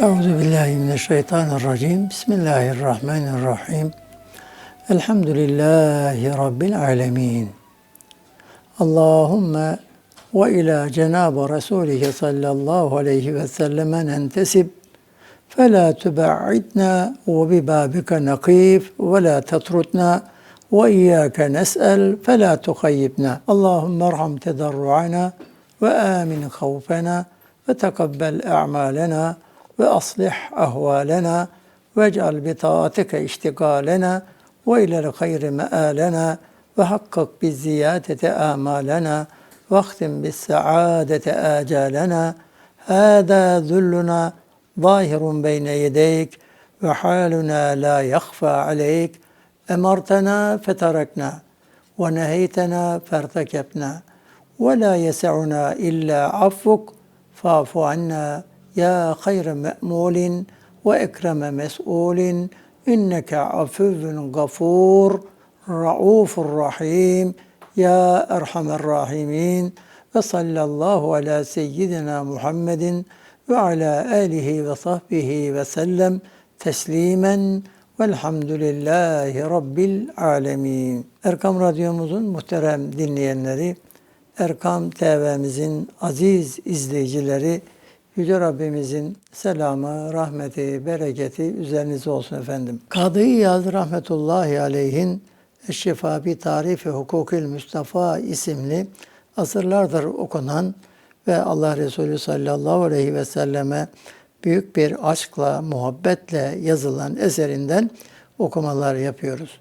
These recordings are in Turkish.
أعوذ بالله من الشيطان الرجيم. بسم الله الرحمن الرحيم. الحمد لله رب العالمين. اللهم وإلى جناب رسوله صلى الله عليه وسلم ننتسب. فلا تبعدنا وببابك نقيف ولا تطردنا وإياك نسأل فلا تخيبنا. اللهم ارحم تضرعنا وآمن خوفنا وتقبل أعمالنا. وأصلح أهوالنا واجعل بطاعتك اشتغالنا وإلى الخير مآلنا وحقق بالزيادة آمالنا واختم بالسعادة آجالنا. هذا ذلنا ظاهر بين يديك وحالنا لا يخفى عليك. أمرتنا فتركنا ونهيتنا فارتكبنا. ولا يسعنا إلا عفوك. فاعف عنا. ya hayre me'mulin ve ekreme mes'ulin inneke afuvun gafur raufur rahim ya erhamer rahimin ve sallallahu ala seyyidina Muhammedin ve ala alihi ve sahbihi ve sellem teslimen velhamdülillahi rabbil alemin. Erkam Radyomuzun muhterem dinleyenleri, Erkam TV'mizin aziz izleyicileri, Yüce Rabbimizin selamı, rahmeti, bereketi üzerinize olsun efendim. Kadı İyaz rahmetullahi aleyhin Eşşifa bi Tarifi Hukukil Mustafa isimli asırlardır okunan ve Allah Resulü sallallahu aleyhi ve selleme büyük bir aşkla, muhabbetle yazılan eserinden okumalar yapıyoruz.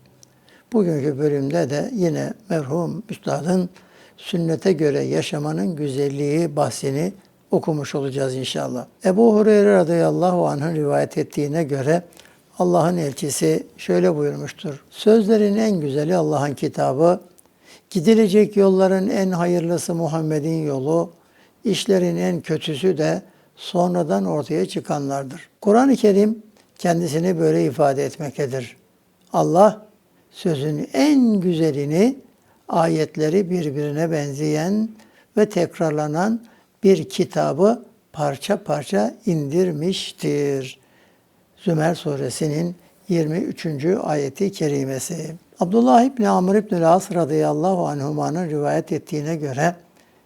Bugünkü bölümde de yine merhum üstadın sünnete göre yaşamanın güzelliği bahsini okumuş olacağız inşallah. Ebu Hureyre radıyallahu anh'ın rivayet ettiğine göre Allah'ın elçisi şöyle buyurmuştur. Sözlerin en güzeli Allah'ın kitabı, gidilecek yolların en hayırlısı Muhammed'in yolu, işlerin en kötüsü de sonradan ortaya çıkanlardır. Kur'an-ı Kerim kendisini böyle ifade etmektedir. Allah sözün en güzelini ayetleri birbirine benzeyen ve tekrarlanan bir kitabı parça parça indirmiştir. Zümer suresinin 23. ayeti kerimesi. Abdullah İbni Amr İbni As radıyallahu anhumanın rivayet ettiğine göre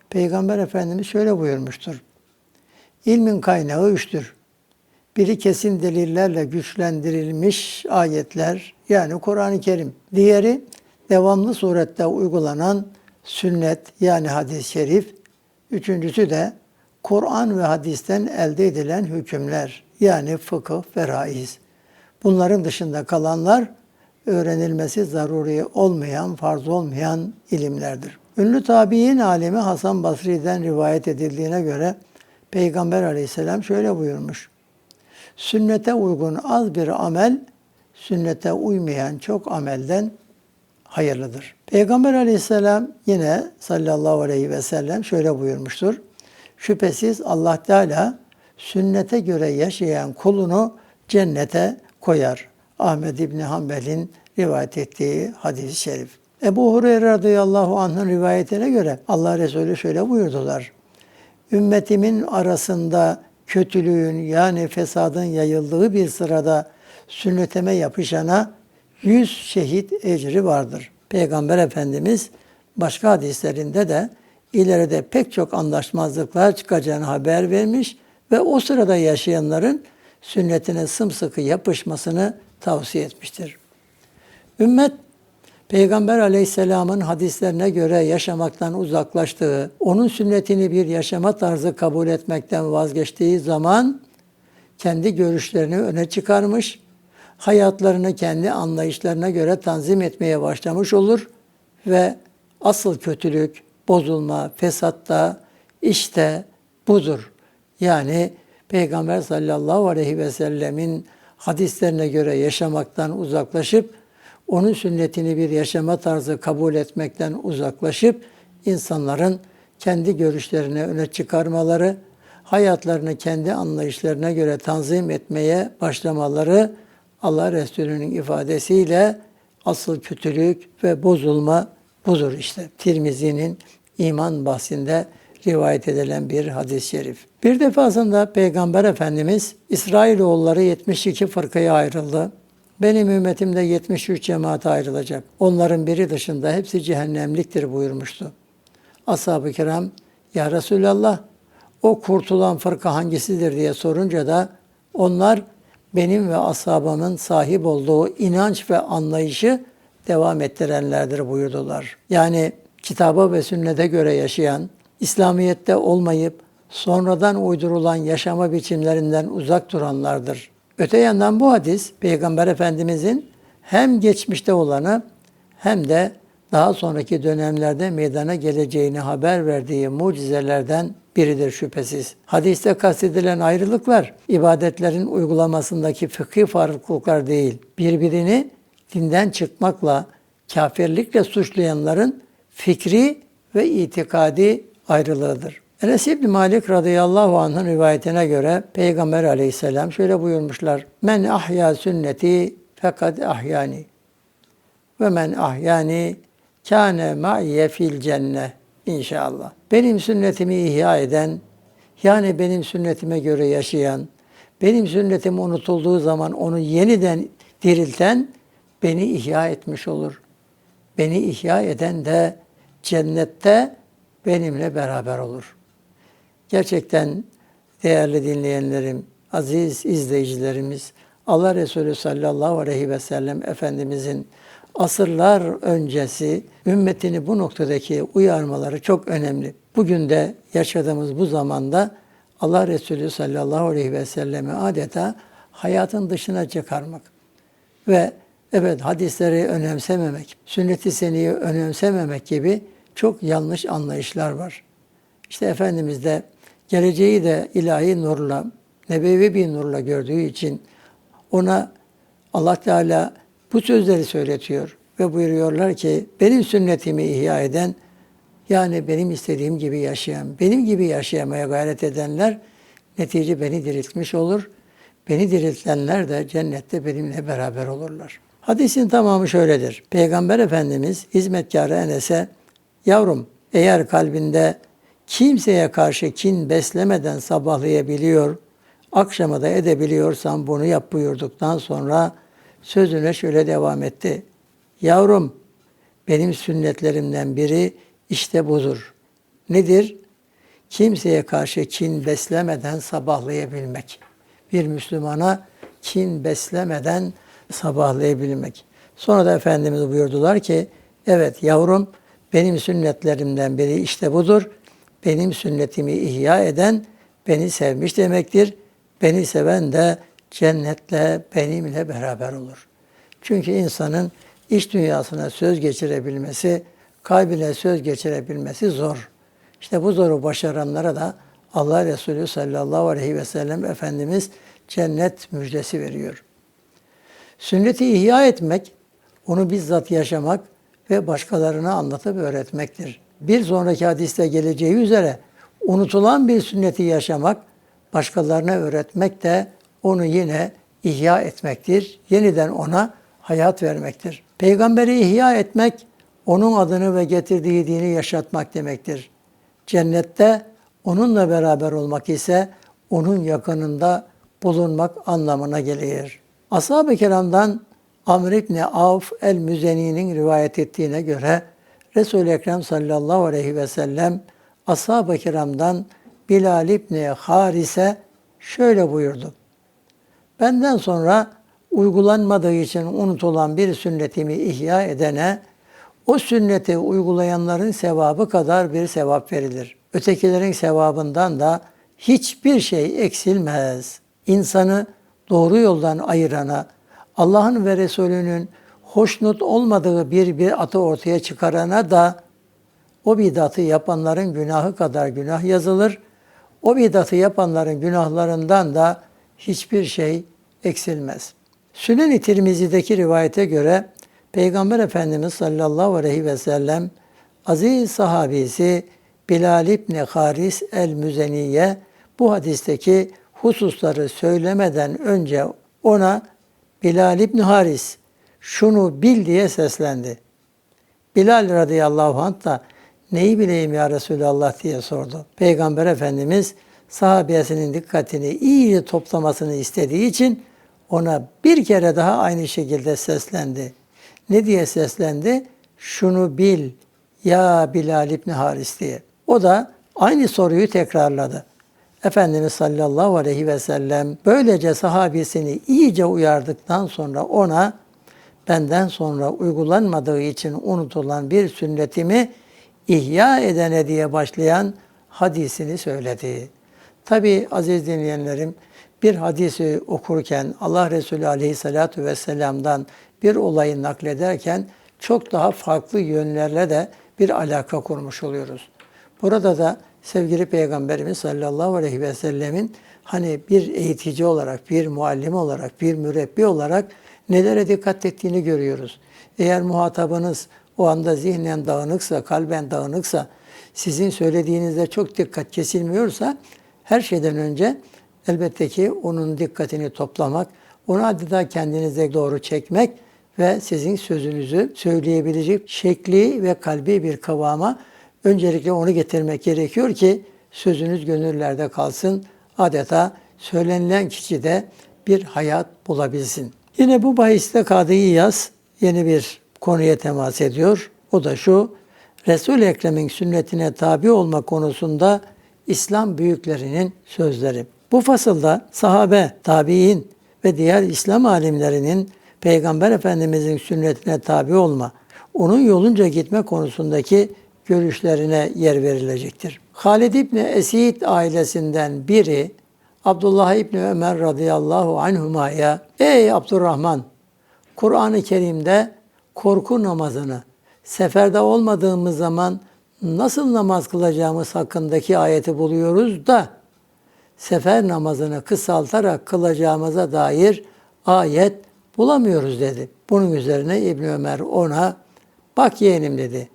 Peygamber Efendimiz şöyle buyurmuştur. İlmin kaynağı üçtür. Biri kesin delillerle güçlendirilmiş ayetler yani Kur'an-ı Kerim. Diğeri devamlı surette uygulanan sünnet yani hadis-i şerif. Üçüncüsü de Kur'an ve hadisten elde edilen hükümler yani fıkıh, feraiz. Bunların dışında kalanlar öğrenilmesi zaruri olmayan, farz olmayan ilimlerdir. Ünlü tabi'in alemi Hasan Basri'den rivayet edildiğine göre Peygamber aleyhisselam şöyle buyurmuş. Sünnete uygun az bir amel, sünnete uymayan çok amelden hayırlıdır. Peygamber aleyhisselam yine sallallahu aleyhi ve sellem şöyle buyurmuştur. Şüphesiz Allah Teala sünnete göre yaşayan kulunu cennete koyar. Ahmed İbni Hanbel'in rivayet ettiği hadis-i şerif. Ebu Hureyre radıyallahu anh'ın rivayetine göre Allah Resulü şöyle buyurdular. Ümmetimin arasında kötülüğün yani fesadın yayıldığı bir sırada sünneteme yapışana yüz şehit ecri vardır. Peygamber Efendimiz başka hadislerinde de ileride pek çok anlaşmazlıklar çıkacağını haber vermiş ve o sırada yaşayanların sünnetine sımsıkı yapışmasını tavsiye etmiştir. Ümmet Peygamber aleyhisselamın hadislerine göre yaşamaktan uzaklaştığı, onun sünnetini bir yaşama tarzı kabul etmekten vazgeçtiği zaman kendi görüşlerini öne çıkarmış, hayatlarını kendi anlayışlarına göre tanzim etmeye başlamış olur ve asıl kötülük, bozulma, fesatta işte budur. Yani Peygamber sallallahu aleyhi ve sellemin hadislerine göre yaşamaktan uzaklaşıp onun sünnetini bir yaşama tarzı kabul etmekten uzaklaşıp insanların kendi görüşlerini öne çıkarmaları, hayatlarını kendi anlayışlarına göre tanzim etmeye başlamaları Allah Resulü'nün ifadesiyle asıl kötülük ve bozulma budur işte. Tirmizi'nin iman bahsinde rivayet edilen bir hadis-i şerif. Bir defasında Peygamber Efendimiz İsrailoğulları 72 fırkaya ayrıldı. Benim ümmetim de 73 cemaate ayrılacak. Onların biri dışında hepsi cehennemliktir buyurmuştu. Ashab-ı kiram, Ya Resulallah, o kurtulan fırka hangisidir diye sorunca da onlar benim ve ashabımın sahip olduğu inanç ve anlayışı devam ettirenlerdir buyurdular. Yani kitaba ve sünnete göre yaşayan, İslamiyet'te olmayıp sonradan uydurulan yaşama biçimlerinden uzak duranlardır. Öte yandan bu hadis Peygamber Efendimizin hem geçmişte olanı hem de daha sonraki dönemlerde meydana geleceğini haber verdiği mucizelerden biridir şüphesiz. Hadiste kastedilen ayrılıklar ibadetlerin uygulamasındaki fıkhi farklılıklar değil. Birbirini dinden çıkmakla, kafirlikle suçlayanların fikri ve itikadi ayrılığıdır. Enes İbni Malik radıyallahu anh'ın rivayetine göre Peygamber aleyhisselam şöyle buyurmuşlar. Men ahya sünneti fekad ahyani ve men ahyani kâne ma'ye fil cenne inşallah. Benim sünnetimi ihya eden, yani benim sünnetime göre yaşayan, benim sünnetim unutulduğu zaman onu yeniden dirilten beni ihya etmiş olur. Beni ihya eden de cennette benimle beraber olur. Gerçekten değerli dinleyenlerim, aziz izleyicilerimiz, Allah Resulü sallallahu aleyhi ve sellem Efendimizin asırlar öncesi ümmetini bu noktadaki uyarmaları çok önemli. Bugün de yaşadığımız bu zamanda Allah Resulü sallallahu aleyhi ve sellemi adeta hayatın dışına çıkarmak ve evet hadisleri önemsememek, sünnet-i seniyi önemsememek gibi çok yanlış anlayışlar var. İşte Efendimiz de geleceği de ilahi nurla, nebevi bir nurla gördüğü için ona Allah Teala bu sözleri söyletiyor ve buyuruyorlar ki benim sünnetimi ihya eden yani benim istediğim gibi yaşayan, benim gibi yaşayamaya gayret edenler netice beni diriltmiş olur. Beni diriltenler de cennette benimle beraber olurlar. Hadisin tamamı şöyledir. Peygamber Efendimiz hizmetkarı Enes'e yavrum eğer kalbinde kimseye karşı kin beslemeden sabahlayabiliyor, akşama da edebiliyorsan bunu yap buyurduktan sonra sözüne şöyle devam etti. Yavrum benim sünnetlerimden biri işte budur. Nedir? Kimseye karşı kin beslemeden sabahlayabilmek. Bir Müslümana kin beslemeden sabahlayabilmek. Sonra da Efendimiz buyurdular ki, evet yavrum benim sünnetlerimden biri işte budur. Benim sünnetimi ihya eden beni sevmiş demektir. Beni seven de cennetle benimle beraber olur. Çünkü insanın iç dünyasına söz geçirebilmesi, kalbine söz geçirebilmesi zor. İşte bu zoru başaranlara da Allah Resulü sallallahu aleyhi ve sellem Efendimiz cennet müjdesi veriyor. Sünneti ihya etmek, onu bizzat yaşamak ve başkalarına anlatıp öğretmektir. Bir sonraki hadiste geleceği üzere unutulan bir sünneti yaşamak, başkalarına öğretmek de onu yine ihya etmektir. Yeniden ona hayat vermektir. Peygamberi ihya etmek, onun adını ve getirdiği dini yaşatmak demektir. Cennette onunla beraber olmak ise onun yakınında bulunmak anlamına gelir. Ashab-ı kiramdan Amr İbni Avf el-Müzeni'nin rivayet ettiğine göre Resul-i Ekrem sallallahu aleyhi ve sellem ashab-ı kiramdan Bilal İbni Harise şöyle buyurdu. Benden sonra uygulanmadığı için unutulan bir sünnetimi ihya edene o sünneti uygulayanların sevabı kadar bir sevap verilir. Ötekilerin sevabından da hiçbir şey eksilmez. İnsanı doğru yoldan ayırana, Allah'ın ve Resulünün hoşnut olmadığı bir bir atı ortaya çıkarana da o bidatı yapanların günahı kadar günah yazılır. O bidatı yapanların günahlarından da hiçbir şey eksilmez. Sünen-i Tirmizi'deki rivayete göre Peygamber Efendimiz sallallahu aleyhi ve sellem aziz sahabisi Bilal İbni Haris el-Müzeniye bu hadisteki hususları söylemeden önce ona Bilal İbni Haris şunu bil diye seslendi. Bilal radıyallahu anh da Neyi bileyim ya Resulallah diye sordu. Peygamber Efendimiz sahabiyesinin dikkatini iyice toplamasını istediği için ona bir kere daha aynı şekilde seslendi. Ne diye seslendi? Şunu bil ya Bilal İbni Haris diye. O da aynı soruyu tekrarladı. Efendimiz sallallahu aleyhi ve sellem böylece sahabesini iyice uyardıktan sonra ona benden sonra uygulanmadığı için unutulan bir sünnetimi ihya edene diye başlayan hadisini söyledi. Tabi aziz dinleyenlerim bir hadisi okurken Allah Resulü aleyhissalatu vesselam'dan bir olayı naklederken çok daha farklı yönlerle de bir alaka kurmuş oluyoruz. Burada da sevgili Peygamberimiz sallallahu aleyhi ve sellemin hani bir eğitici olarak, bir muallim olarak, bir mürebbi olarak nelere dikkat ettiğini görüyoruz. Eğer muhatabınız o anda zihnen dağınıksa, kalben dağınıksa, sizin söylediğinizde çok dikkat kesilmiyorsa her şeyden önce elbette ki onun dikkatini toplamak, onu adeta kendinize doğru çekmek ve sizin sözünüzü söyleyebilecek şekli ve kalbi bir kıvama öncelikle onu getirmek gerekiyor ki sözünüz gönüllerde kalsın. Adeta söylenilen kişi de bir hayat bulabilsin. Yine bu bahiste Kadı İyaz yeni bir konuya temas ediyor. O da şu, Resul-i Ekrem'in sünnetine tabi olma konusunda İslam büyüklerinin sözleri. Bu fasılda sahabe, tabi'in ve diğer İslam alimlerinin Peygamber Efendimizin sünnetine tabi olma, onun yolunca gitme konusundaki görüşlerine yer verilecektir. Halid İbni Esid ailesinden biri Abdullah İbni Ömer radıyallahu anhuma'ya Ey Abdurrahman! Kur'an-ı Kerim'de korku namazını seferde olmadığımız zaman nasıl namaz kılacağımız hakkındaki ayeti buluyoruz da sefer namazını kısaltarak kılacağımıza dair ayet bulamıyoruz dedi. Bunun üzerine İbn Ömer ona bak yeğenim dedi.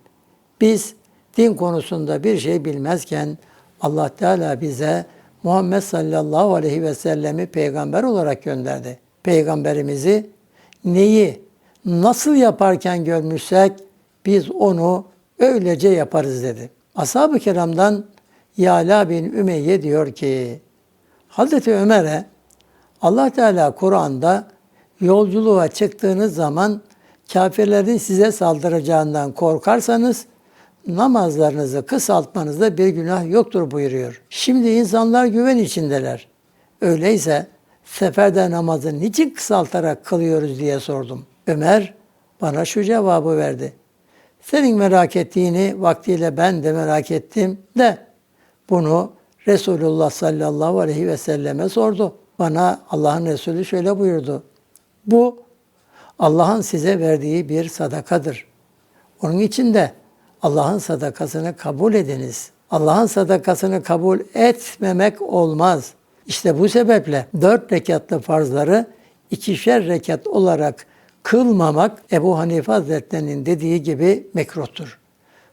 Biz din konusunda bir şey bilmezken Allah Teala bize Muhammed sallallahu aleyhi ve sellemi peygamber olarak gönderdi. Peygamberimizi neyi nasıl yaparken görmüşsek biz onu öylece yaparız dedi. Ashab-ı kiramdan Yala bin Ümeyye diyor ki Hazreti Ömer'e Allah Teala Kur'an'da yolculuğa çıktığınız zaman kafirlerin size saldıracağından korkarsanız namazlarınızı kısaltmanızda bir günah yoktur buyuruyor. Şimdi insanlar güven içindeler. Öyleyse seferde namazı niçin kısaltarak kılıyoruz diye sordum. Ömer bana şu cevabı verdi. Senin merak ettiğini vaktiyle ben de merak ettim de bunu Resulullah sallallahu aleyhi ve selleme sordu. Bana Allah'ın Resulü şöyle buyurdu. Bu Allah'ın size verdiği bir sadakadır. Onun için de Allah'ın sadakasını kabul ediniz. Allah'ın sadakasını kabul etmemek olmaz. İşte bu sebeple dört rekatlı farzları ikişer rekat olarak kılmamak Ebu Hanife Hazretleri'nin dediği gibi mekruhtur.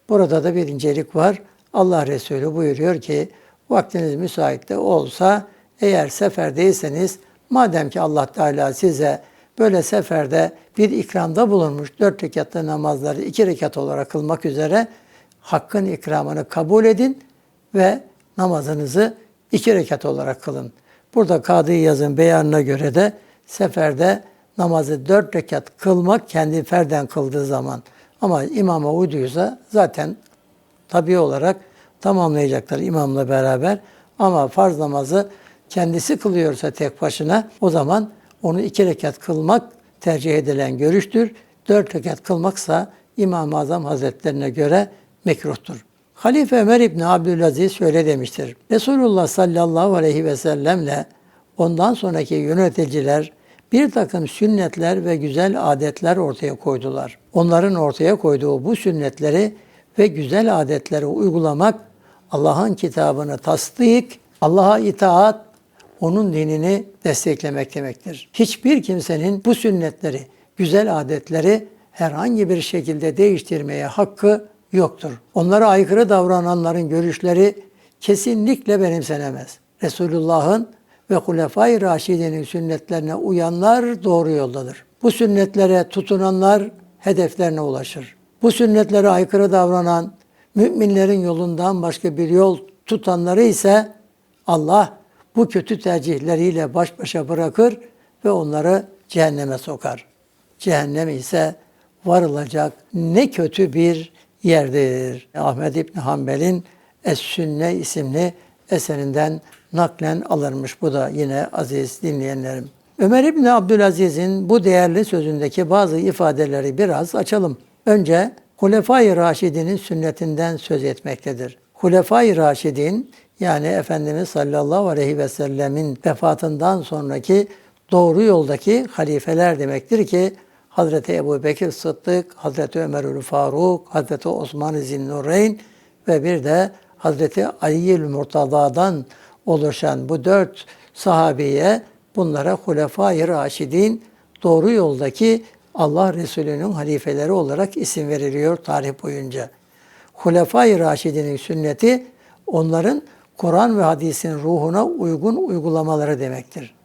Burada da bir incelik var. Allah Resulü buyuruyor ki vaktiniz müsait de olsa eğer seferdeyseniz madem ki Allah Teala size böyle seferde bir ikramda bulunmuş dört rekatlı namazları iki rekat olarak kılmak üzere hakkın ikramını kabul edin ve namazınızı iki rekat olarak kılın. Burada Kadı Yaz'ın beyanına göre de seferde namazı dört rekat kılmak kendi ferden kıldığı zaman ama imama uyduysa zaten tabi olarak tamamlayacaklar imamla beraber. Ama farz namazı kendisi kılıyorsa tek başına o zaman onu iki rekat kılmak tercih edilen görüştür. Dört rekat kılmaksa İmam-ı Azam Hazretlerine göre mekruhtur. Halife Ömer İbni Abdülaziz şöyle demiştir. Resulullah sallallahu aleyhi ve sellemle ondan sonraki yöneticiler bir takım sünnetler ve güzel adetler ortaya koydular. Onların ortaya koyduğu bu sünnetleri ve güzel adetleri uygulamak Allah'ın kitabını tasdik, Allah'a itaat, onun dinini desteklemek demektir. Hiçbir kimsenin bu sünnetleri, güzel adetleri herhangi bir şekilde değiştirmeye hakkı yoktur. Onlara aykırı davrananların görüşleri kesinlikle benimsenemez. Resulullah'ın ve Hulefai Raşidi'nin sünnetlerine uyanlar doğru yoldadır. Bu sünnetlere tutunanlar hedeflerine ulaşır. Bu sünnetlere aykırı davranan Müminlerin yolundan başka bir yol tutanları ise Allah bu kötü tercihleriyle baş başa bırakır ve onları cehenneme sokar. Cehennem ise varılacak ne kötü bir yerdir. Ahmed İbni Hanbel'in Es-Sünne isimli eserinden naklen alınmış. Bu da yine aziz dinleyenlerim. Ömer İbni Abdülaziz'in bu değerli sözündeki bazı ifadeleri biraz açalım. Önce Hulefai Raşidinin sünnetinden söz etmektedir. Hulefai Raşidin yani Efendimiz sallallahu aleyhi ve sellemin vefatından sonraki doğru yoldaki halifeler demektir ki Hazreti Ebu Bekir Sıddık, Hazreti Ömerül Faruk, Hazreti Osman Zinnureyn ve bir de Hazreti Ali Murtada'dan oluşan bu dört sahabiye bunlara Hulefai Raşidin doğru yoldaki Allah Resulü'nün halifeleri olarak isim veriliyor tarih boyunca. Hulefai Raşidinin sünneti onların Kur'an ve hadisin ruhuna uygun uygulamaları demektir.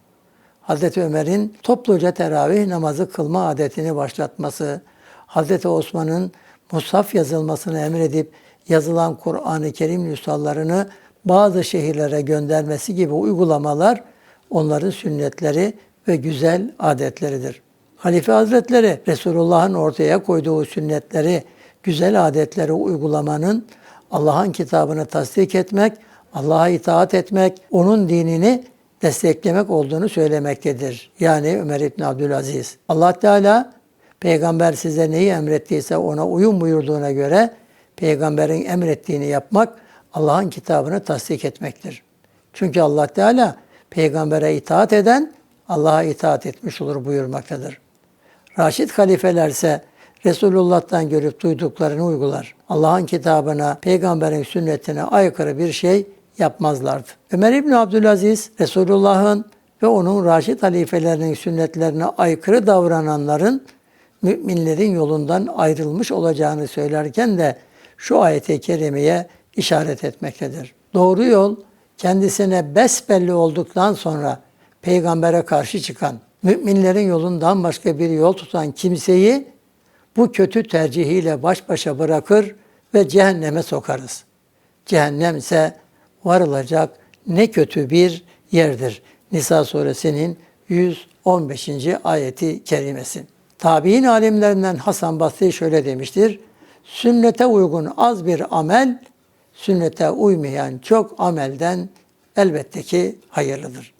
Hazreti Ömer'in topluca teravih namazı kılma adetini başlatması, Hazreti Osman'ın mushaf yazılmasını emredip yazılan Kur'an-ı Kerim nüshalarını bazı şehirlere göndermesi gibi uygulamalar onların sünnetleri ve güzel adetleridir. Halife Hazretleri Resulullah'ın ortaya koyduğu sünnetleri, güzel adetleri uygulamanın Allah'ın kitabını tasdik etmek, Allah'a itaat etmek, onun dinini desteklemek olduğunu söylemektedir. Yani Ömer İbn Abdülaziz. Allah Teala peygamber size neyi emrettiyse ona uyum buyurduğuna göre peygamberin emrettiğini yapmak Allah'ın kitabını tasdik etmektir. Çünkü Allah Teala peygambere itaat eden Allah'a itaat etmiş olur buyurmaktadır. Raşid halifeler ise Resulullah'tan görüp duyduklarını uygular. Allah'ın kitabına, peygamberin sünnetine aykırı bir şey yapmazlardı. Ömer İbni Abdülaziz, Resulullah'ın ve onun Raşid halifelerinin sünnetlerine aykırı davrananların müminlerin yolundan ayrılmış olacağını söylerken de şu ayete kerimeye işaret etmektedir. Doğru yol kendisine besbelli olduktan sonra peygambere karşı çıkan, müminlerin yolundan başka bir yol tutan kimseyi bu kötü tercihiyle baş başa bırakır ve cehenneme sokarız. Cehennem ise varılacak ne kötü bir yerdir. Nisa suresinin 115. ayeti kerimesi. Tabi'in alimlerinden Hasan Basri şöyle demiştir. Sünnete uygun az bir amel, sünnete uymayan çok amelden elbette ki hayırlıdır.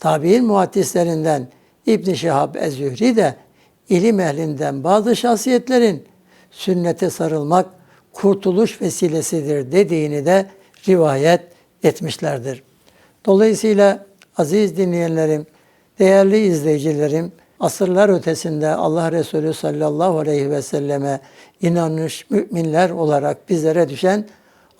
Tabi'in muhaddislerinden İbn Şihab Ez-Zühri de ilim ehlinden bazı şahsiyetlerin sünnete sarılmak kurtuluş vesilesidir dediğini de rivayet etmişlerdir. Dolayısıyla aziz dinleyenlerim, değerli izleyicilerim, asırlar ötesinde Allah Resulü sallallahu aleyhi ve selleme inanmış müminler olarak bizlere düşen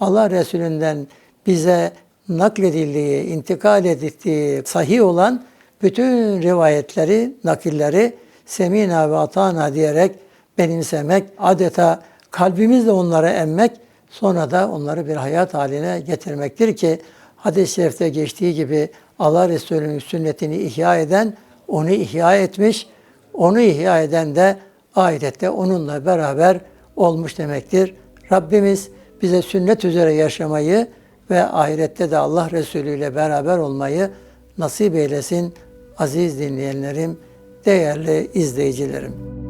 Allah Resulünden bize nakledildiği, intikal edildiği sahih olan bütün rivayetleri, nakilleri semina ve atana diyerek benimsemek, adeta kalbimizle onlara emmek, sonra da onları bir hayat haline getirmektir ki hadis-i şerifte geçtiği gibi Allah Resulü'nün sünnetini ihya eden onu ihya etmiş, onu ihya eden de ahirette onunla beraber olmuş demektir. Rabbimiz bize sünnet üzere yaşamayı ve ahirette de Allah Resulü ile beraber olmayı nasip eylesin aziz dinleyenlerim, değerli izleyicilerim.